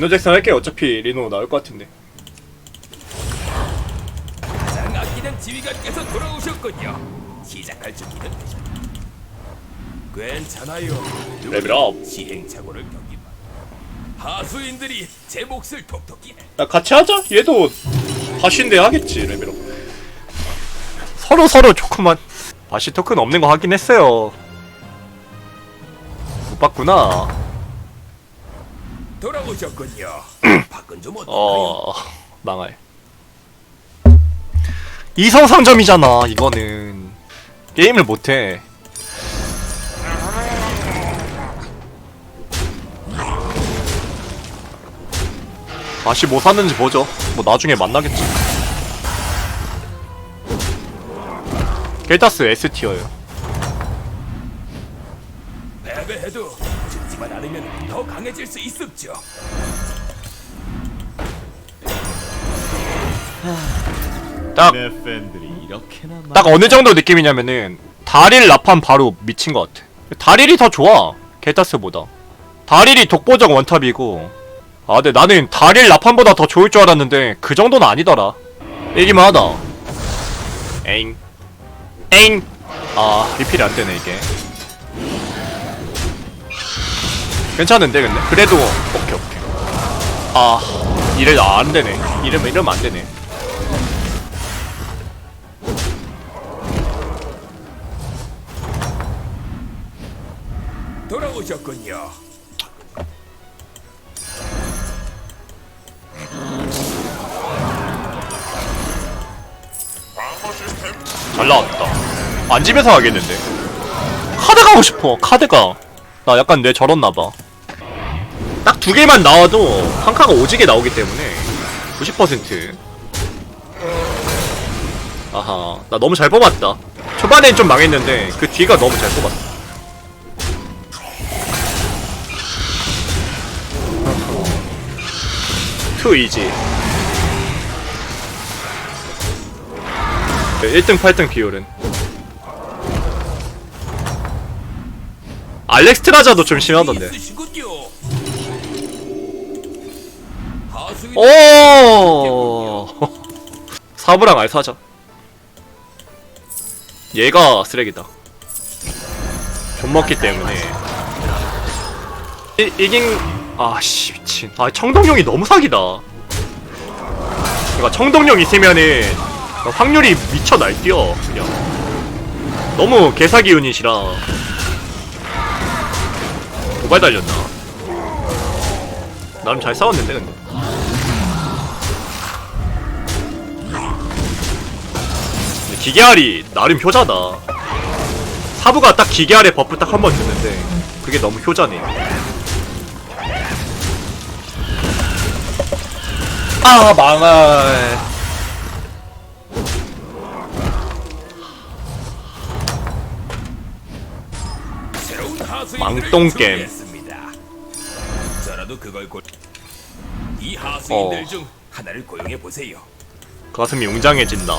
리노 잭슨 할게 어차피 리노 나올 것 같은데 가장 아끼는 지휘관께서 돌아오셨군요. 시작할 준비는 되셨. 괜찮아요. 레벨업. 시행착오를 겪기만. 하수인들이 제 몫을 톡톡히 해. 나 같이 하자 얘도 바신데 하겠지 레벨업 서로 서로 좋구만 바시 토큰 없는 거 하긴 했어요 못 봤구나 돌아오셨군요. 밖은 좀 어떤가요? 어 망할. 이성상점이잖아 이거는. 게임을 못해. 맛이 뭐 샀는지 보죠. 뭐 나중에 만나겠지. 겔타스 S티어요. 패배해도 죽지만 않으면 더 강해질 수 있습죠. 딱 내 팬들이 이렇게나 많 딱 어느 정도 느낌이냐면은 다릴 라판 바로 미친 것 같아. 다릴이 더 좋아 게타스보다. 다릴이 독보적 원탑이고. 아 근데 나는 다릴 라판보다 더 좋을 줄 알았는데 그 정도는 아니더라. 얘기만 하다. 에잉. 에잉. 아 리필이 안 되네 이게. 괜찮은데 근데 그래도 오케이 오케이. 아 이래 안 되네. 이러면 이러면 안 되네. 돌아오셨군요. 잘 나왔다. 안 집에서 하겠는데. 카드 가고 싶어. 카드가. 나 약간 뇌 저렇나봐. 딱 두 개만 나와도 한 카가 오지게 나오기 때문에 90%. 아하, 나 너무 잘 뽑았다. 초반엔 좀 망했는데 그 뒤가 너무 잘 뽑았어. 투 이지. 네, 1등 8등 비율은 알렉스트라자도 좀 심하던데 오! 사부랑 알 사자 얘가 쓰레기다. 존먹기 때문에. 이, 이긴 아씨 미친. 아 청동용이 너무 사기다. 그러니까 청동용 있으면은 확률이 미쳐 날뛰어 그냥. 너무 개사기 유닛이라. 도발 달렸나? 나름 잘 싸웠는데 근데 기계알이 나름 효자다 사부가 딱 기계알의 버프 딱 한번 주는데 그게 너무 효자네 아 망할 망똥겜. 저라도 그걸 고... 이 하수인들 어. 중 하나를 고용해 보세요. 가슴이 웅장해진다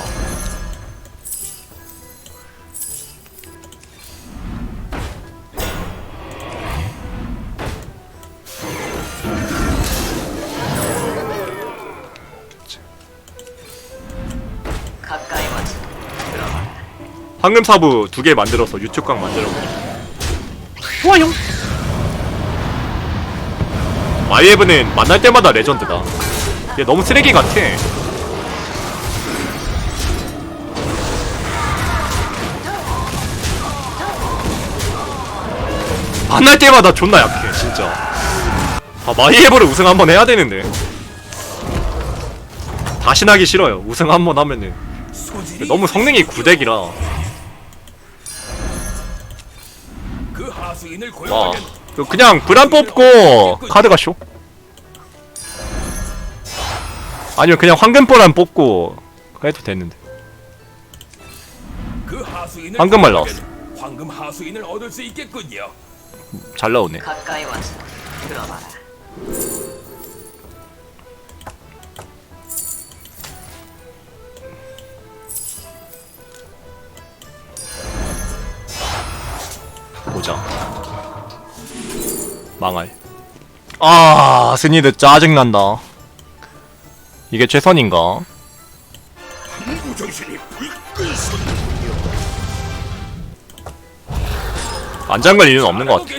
황금 사부 두 개 만들어서 유튜브각 만들어 좋아요. 마이에브는 만날 때마다 레전드다. 얘 너무 쓰레기 같아. 만날 때마다 존나 약해, 진짜. 아, 마이에브를 우승 한번 해야 되는데. 다시 나기 싫어요. 우승 한번 하면은. 너무 성능이. 구덱이라. 와. 그 그냥 브란 뽑고 카드가 쇼? 아니면 그냥 황금보란 뽑고 해도 됐는데 그 하수인을 황금알 고용하면 황금 하수인을 얻을 수 있겠군요. 잘 나오네 가까이 와서 들어봐라. 보자 망할. 아아 스니드 짜증난다. 이게 최선인가? 무정신이 불끈 솟안 잠글 이유는 없는 것 같아.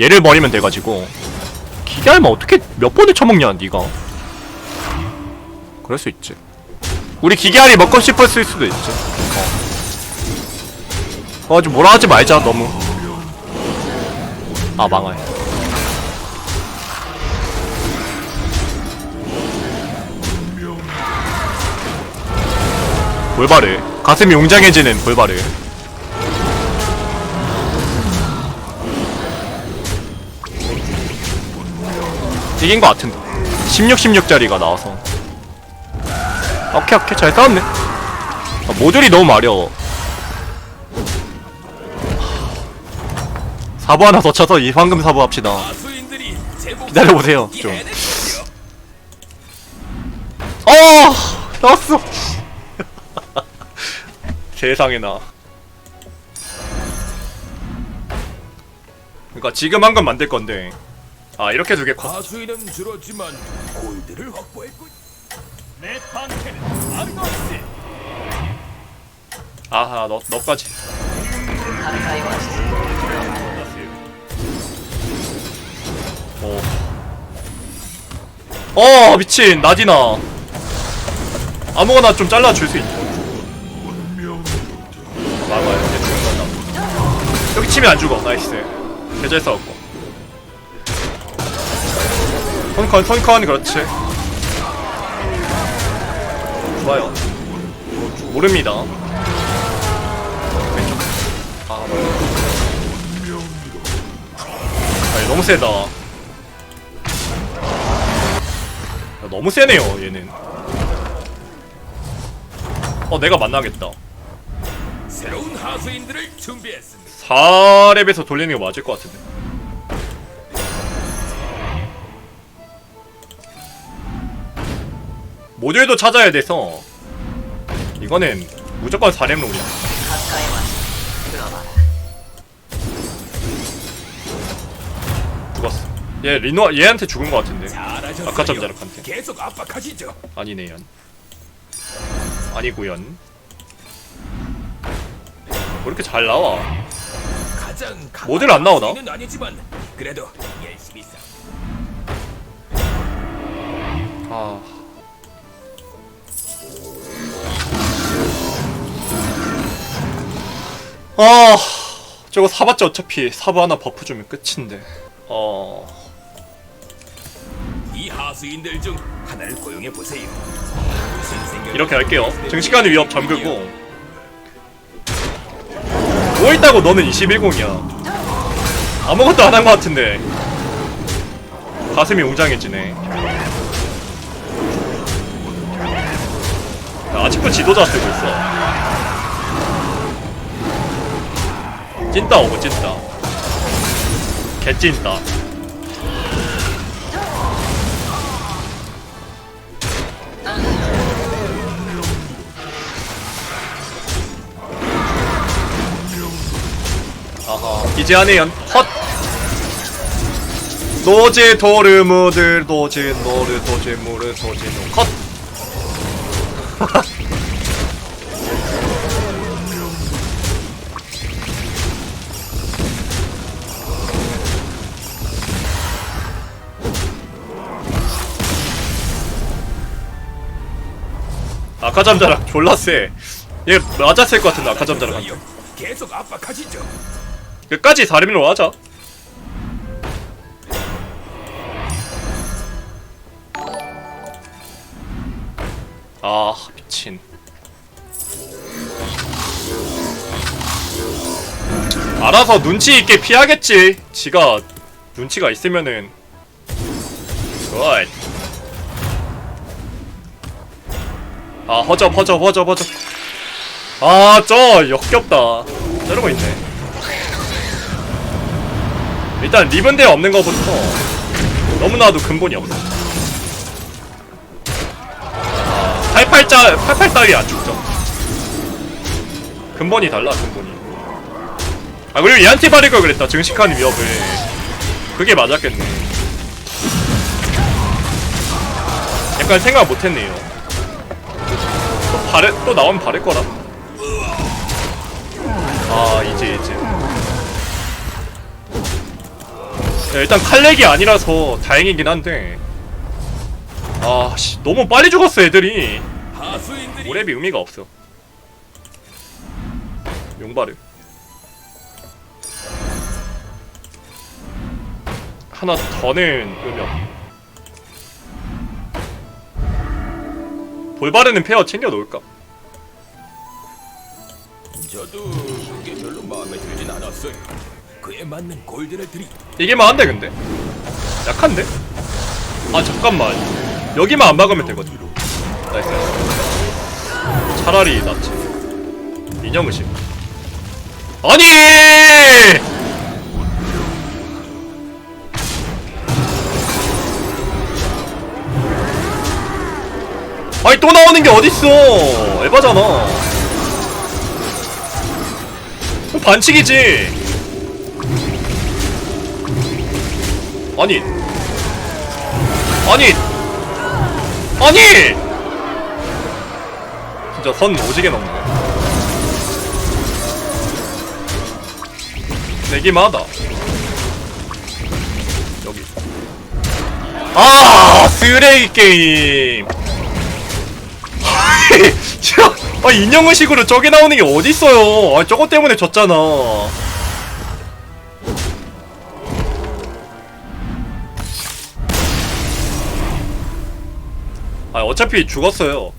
얘를 버리면 돼가지고. 기계알면 어떻게 몇 번을 쳐먹냐 니가. 그럴 수 있지. 우리 기계알이 먹고 싶었을 수도 있지. 어. 어, 좀 뭐라 하지 말자 너무 아 망할. 볼바르 가슴이 웅장해지는 볼바르 이긴 것 같은데. 16, 16짜리가 나와서. 오케이 오케이. 잘 싸웠네. 아, 모듈이 너무 마려워 사부 하나 더 쳐서 이 황금 사부 합시다. 기다려보세요, 좀. 어! 나왔어! 세상에 나. 그니까 지금 한 건 만들 건데. 아, 이렇게 두개 컸. 가수인은 줄었지만 골드를 확보했군. 내 방패는 아르노스. 아하, 너, 너까지. 감사히 와주세요. 어. 미친. 나디나. 아무거나 좀 잘라줄 수 있죠 죽은 건나 여기 치면 안 죽어. 나이스. 개잘 싸웠고. 손컨 손컨. 그렇지. 좋아요. 모릅니다. 왼쪽. 아 아니 너무 세다 너무 세네요 얘는. 어 내가 만나겠다. 새로운 하수인들을 준비했습니다. 4렙에서 돌리는 게 맞을 것 같은데. 모듈도 찾아야 돼서. 이거는 무조건 4렙 롤이야 얘 리노 얘한테 죽은 것 같은데. 아까 전 자락한테. 계속 압박하시죠. 아니네요 아니구연 왜 이렇게 잘 나와 모델 안 나오나? 아. 아, 저거 사봤자 어차피 사부 하나 버프 주면 끝인데. 어, 이 하수인들 중 하나를 고용해 보세요. 이렇게 할게요. 정시간의 위협 잠그고. 뭐 있다고 너는 21공이야. 아무것도 안 한 것 같은데. 가슴이 웅장해지네. 야, 아직도 지도자 쓰고 있어. 찐따 오고 찐따. 개찐따. 이제 하네연 헛 노제 도르무들 노제 노르 도제 무르 도제 노 컷 아까 잠자락 졸라 쎄. 얘 맞았을 것 같은데 아까 잠자락한테. 계속 압박하시죠. 끝까지 4렘으로 하자. 아 미친. 알아서 눈치 있게 피하겠지. 지가 눈치가 있으면은. 굿. 아 허접 허접 허접 허접. 아 저 역겹다. 저러고 있네. 일단 리븐대 없는 거부터 너무나도 근본이 없어. 아, 88짜 88달이 안 죽죠. 근본이 달라 근본이. 아 그리고 얘한테 바를 걸 그랬다 증식하는 위협을. 그게 맞았겠네. 이렇게까지 생각 못했네요. 또 바래 또 나오면 바를 거라. 아 이제 이제. 야, 일단 칼렉이 아니라서 다행이긴 한데. 아씨 너무 빨리 죽었어 애들이. 오랩이 의미가 없어. 용바르. 하나 더는 의미 없. 볼바르는 페어 챙겨 놓을까? 저도 그게 별로 마음에 들진 않았어요. 그에 맞는 골드를 드리. 이게만 한데 근데 약한데? 아 잠깐만 여기만 안 막으면 되거든. 나이스. 차라리 낫지. 인형 의식. 아니! 아니 또 나오는 게 어딨어? 에바잖아. 반칙이지. 아니. 아니. 아니! 진짜 선 오지게 넘네. 내기만 하다. 여기. 아 쓰레기 게임. 아 인형의식으로 저게 나오는 게 어딨어요. 아 저거 때문에 졌잖아 아 어차피 죽었어요